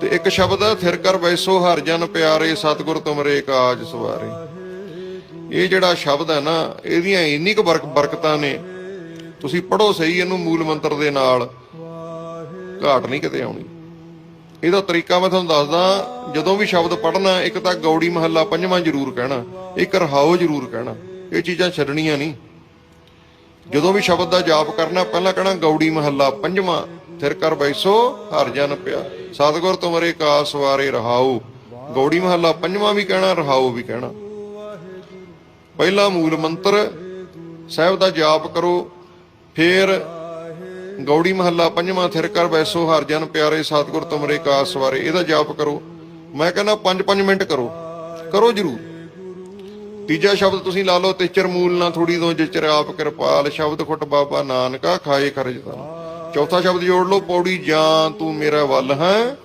ਤੇ ਇੱਕ ਸ਼ਬਦ ਹੈ, ਥਿਰ ਕਰ ਵੈਸੋ ਹਰ ਜਨ ਪਿਆਰੇ, ਸਤਿਗੁਰ ਤੁਮਰੇ ਕਾਜ ਸਵਾਰੇ। ਇਹ ਜਿਹੜਾ ਸ਼ਬਦ ਹੈ ਨਾ, ਇਹਦੀਆਂ ਇੰਨੀ ਕੁ ਬਰਕਤਾਂ ਨੇ। ਤੁਸੀਂ ਪੜੋ ਸਹੀ ਇਹਨੂੰ ਮੂਲ ਮੰਤਰ ਦੇ ਨਾਲ। ਘਾਟ ਨਹੀਂ ਕਿਤੇ ਆਉਣੀ। ਇਹਦਾ ਤਰੀਕਾ ਮੈਂ ਤੁਹਾਨੂੰ ਦੱਸਦਾ, ਜਦੋਂ ਵੀ ਸ਼ਬਦ ਪੜਨਾ ਇੱਕ ਤਾਂ ਗੌੜੀ ਮਹੱਲਾ ਪੰਜਵਾਂ ਜ਼ਰੂਰ ਕਹਿਣਾ, ਇੱਕ ਰਹਾਓ ਜ਼ਰੂਰ ਕਹਿਣਾ, ਇਹ ਚੀਜ਼ਾਂ ਛੱਡਣੀਆਂ ਨਹੀਂ। ਜਦੋਂ ਵੀ ਸ਼ਬਦ ਦਾ ਜਾਪ ਕਰਨਾ, ਪਹਿਲਾਂ ਕਹਿਣਾ ਗੌੜੀ ਮਹੱਲਾ ਪੰਜਵਾਂ ਥਿਰ ਕਰ ਬੈਸੋ ਹਰ ਜਨ ਪਿਆ। ਸਤਿਗੁਰ ਤੁਮਰੇ ਕਾ ਸਵਾਰੇ ਰਹਾਓ ਗੌੜੀ ਮਹੱਲਾ ਪੰਜਵਾਂ ਵੀ ਕਹਿਣਾ ਰਹਾਓ ਵੀ ਕਹਿਣਾ। ਪਹਿਲਾ ਮੂਲ ਮੰਤਰ, ਸਾਹਿਬ ਦਾ ਜਾਪ ਕਰੋ। ਫੇਰ ਗੌੜੀ ਮਹੱਲਾ ਪੰਜਵਾਂ ਥਿਰ ਕਰ ਬੈਸੋ ਹਰ ਜਨ ਪਿਆਰੇ, ਸਤਿਗੁਰ ਤੁਮਰੇ ਕਾ ਸਵਾਰੇ ਇਹਦਾ ਜਾਪ ਕਰੋ। ਮੈਂ ਕਹਿੰਦਾ 5-5 ਮਿੰਟ ਕਰੋ। ਕਰੋ ਜਰੂਰ। ਤੀਜਾ ਸ਼ਬਦ ਤੁਸੀਂ ਲਾ ਲਓ, ਤਿਚਰ ਮੂਲ ਨਾ ਥੋੜੀ ਦੋ ਜਿਚਰ ਆਪ ਕਿਰਪਾਲ, ਸ਼ਬਦ ਖੁੱਟ ਬਾਬਾ ਨਾਨਕਾ, ਖਾਏ ਖਰਜਦਾ ਚੌਥਾ ਸ਼ਬਦ ਜੋੜ ਲਓ ਪੌੜੀ ਜਾਂ ਤੂੰ ਮੇਰਾ ਵੱਲ ਹੈ।